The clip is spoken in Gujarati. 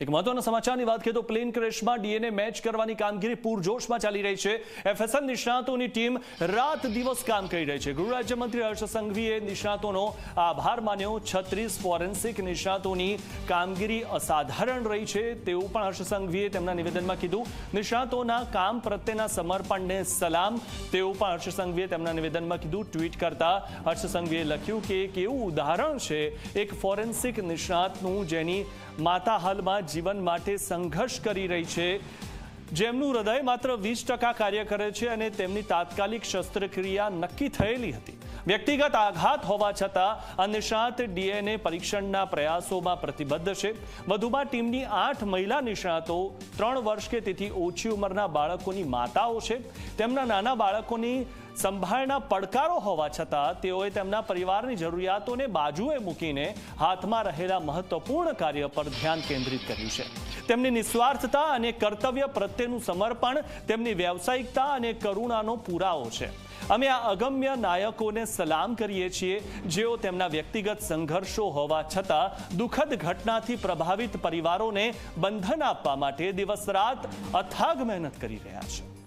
એક મહત્વના સમાચારની વાત કરીએ તો પ્લેન ક્રેશમાં ડીએનએ મેચ કરવાની કામગીરી પૂરજોશમાં ચાલી રહી છે. એફએસએલ નિષ્ણાતોની ટીમ રાત દિવસ કામ કરી રહી છે. ગૃહ રાજ્યમંત્રી હર્ષ સંઘવીએ નિષ્ણાતોનો આભાર માન્યો. છત્રીસ ફોરેન્સિક નિષ્ણાતોની કામગીરી અસાધારણ રહી છે તેવું પણ હર્ષ સંઘવીએ તેમના નિવેદનમાં કીધું. નિષ્ણાતોના કામ પ્રત્યેના સમર્પણને સલામ તેવું પણ હર્ષ સંઘવીએ તેમના નિવેદનમાં કીધું. ટ્વીટ કરતા હર્ષ સંઘવીએ લખ્યું કે એક એવું ઉદાહરણ છે. એક ફોરેન્સિક નિષ્ણાતનું જેની માતા હાલમાં જીવન માટે સંઘર્ષ કરી રહી છે. જેમનું હૃદય માત્ર વીસ ટકા કાર્ય કરે છે અને તેમની તાત્કાલિક શસ્ત્રક્રિયા નક્કી થયેલી હતી. વ્યક્તિગત આઘાત હોવા છતાં આ નિષ્ણાત ડીએનએ પરીક્ષણના પ્રયાસોમાં પ્રતિબદ્ધ છે. વધુમાં ટીમની આઠ મહિલા નિષ્ણાતો, ત્રણ વર્ષ કે તેથી ઓછી ઉંમરના બાળકોની માતાઓ છે. તેમના નાના બાળકોની સંભાળના પડકારો હોવા છતાં તેઓએ તેમના પરિવારની જરૂરિયાતોને બાજુએ મૂકીને હાથમાં રહેલા મહત્વપૂર્ણ કાર્ય પર ધ્યાન કેન્દ્રિત કર્યું છે. તેમની નિસ્વાર્થતા અને કર્તવ્ય પ્રત્યેનું સમર્પણ, તેમની વ્યાવસાયિકતા અને કરુણાનો પુરાવો છે. અમે આ અગમ્ય નાયકોને સલામ કરીએ છીએ, જેઓ તેમના વ્યક્તિગત સંઘર્ષો હોવા છતાં દુઃખદ ઘટનાથી પ્રભાવિત પરિવારોને બંધન આપવા માટે દિવસ રાત અથાગ મહેનત કરી રહ્યા છે.